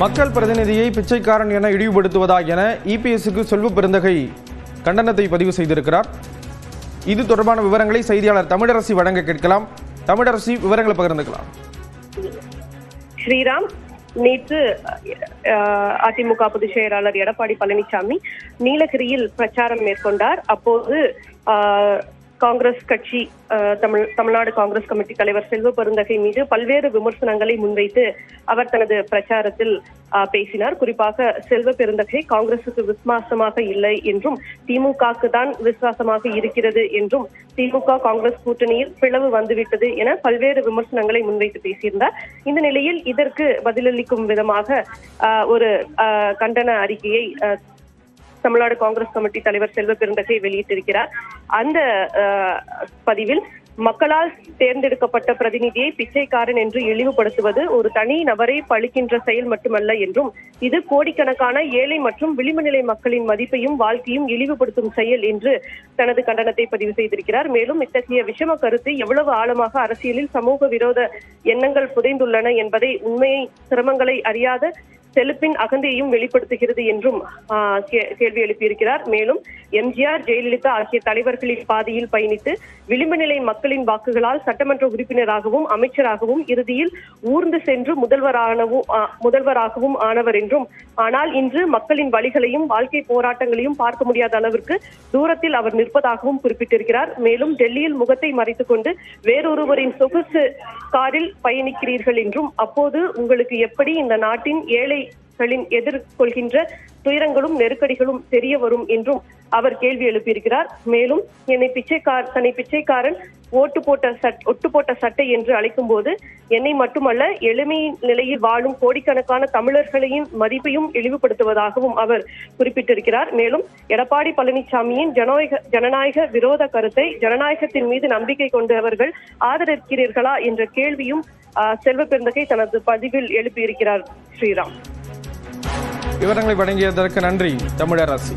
மக்கள் பிரதிநிதியை பிச்சைக்காரன் என இழிவுபடுத்துவதா என இபிஎஸ்க்கு செல்வ பெருந்தகை கண்டனத்தை பதிவு செய்திருக்கிறார். இது தொடர்பான விவரங்களை செய்தியாளர் தமிழரசி வழங்க கேட்கலாம். தமிழரசி விவரங்களை பகிர்ந்துக்கலாம். ஸ்ரீராம் நேற்று அதிமுக பொதுச் செயலாளர் எடப்பாடி பழனிசாமி நீலகிரியில் பிரச்சாரம் மேற்கொண்டார். அப்போது காங்கிரஸ் கட்சி அஹ், தமிழ் தமிழ்நாடு காங்கிரஸ் கமிட்டி தலைவர் செல்வ பெருந்தகை மீது பல்வேறு விமர்சனங்களை முன்வைத்து அவர் தனது பிரச்சாரத்தில் அஹ், பேசினார். குறிப்பாக செல்வ பெருந்தகை காங்கிரசுக்கு விசுவாசமாக இல்லை என்றும் திமுகவுக்கு தான் விசுவாசமாக இருக்கிறது என்றும் திமுக காங்கிரஸ் கூட்டணியில் பிளவு வந்துவிட்டது என பல்வேறு விமர்சனங்களை முன்வைத்து பேசியிருந்தார். இந்த நிலையில் இதற்கு பதிலளிக்கும் விதமாக ஆஹ், ஒரு ஆஹ், கண்டன அறிக்கையை தமிழ்நாடு காங்கிரஸ் கமிட்டி தலைவர் செல்வ பெருந்தகை வெளியிட்டிருக்கிறார். அந்த பதிவில் மக்களால் தேர்ந்தெடுக்கப்பட்ட பிரதிநிதியை பிச்சைக்காரன் என்று இழிவுபடுத்துவது ஒரு தனி நபரை பழிக்கின்ற செயல் மட்டுமல்ல என்றும் இது கோடிக்கணக்கான ஏழை மற்றும் விளிம்பு நிலை மக்களின் மதிப்பையும் வாழ்க்கையும் இழிவுபடுத்தும் செயல் என்று தனது கண்டனத்தை பதிவு செய்திருக்கிறார். மேலும் இத்தகைய விஷம கருத்து எவ்வளவு ஆழமாக அரசியலில் சமூக விரோத எண்ணங்கள் புதைந்துள்ளன என்பதை உண்மையை சிரமங்களை அறியாத செலுப்பின் அகந்தையும் வெளிப்படுத்துகிறது என்றும் ஆஹ், கேள்வி எழுப்பியிருக்கிறார். மேலும் எம்ஜிஆர் ஜெயலலிதா ஆகிய தலைவர்களின் பாதையில் பயணித்து விளிம்பு நிலை மக்களின் வாக்குகளால் சட்டமன்ற உறுப்பினராகவும் அமைச்சராகவும் இறுதியில் ஊர்ந்து சென்று முதல்வரானவும் முதல்வராகவும் ஆனவர் என்றும் ஆனால் இன்று மக்களின் வழிகளையும் வாழ்க்கை போராட்டங்களையும் பார்க்க முடியாத அளவிற்கு தூரத்தில் அவர் நிற்பதாகவும் குறிப்பிட்டிருக்கிறார். மேலும் டெல்லியில் முகத்தை மறைத்துக் கொண்டு வேறொருவரின் சொகுசு காரில் பயணிக்கிறீர்கள் என்றும் அப்போது உங்களுக்கு எப்படி இந்த நாட்டின் ஏழை மக்களின் எதிர்கொள்கின்ற துயரங்களும் நெருக்கடிகளும் தெரிய வரும் என்றும் அவர் கேள்வி எழுப்பியிருக்கிறார். மேலும் என்னை பிச்சைக்கார் தன்னை பிச்சைக்காரன் ஓட்டு போட்ட சட் ஒட்டு போட்ட சட்டை என்று அழைக்கும் போது என்னை மட்டுமல்ல எளிமை நிலையில் வாழும் கோடிக்கணக்கான தமிழர்களையும் மதிப்பையும் இழிவுபடுத்துவதாகவும் அவர் குறிப்பிட்டிருக்கிறார். மேலும் எடப்பாடி பழனிசாமியின் ஜனநாயக ஜனநாயக விரோத கருத்தை ஜனநாயகத்தின் மீது நம்பிக்கை கொண்டவர்கள் ஆதரிக்கிறீர்களா என்ற கேள்வியும் ஆஹ், செல்வ பெருந்தகை தனது பதிவில் எழுப்பியிருக்கிறார் ஸ்ரீராம். விவரங்களை வழங்கியதற்கு நன்றி தமிழரசி.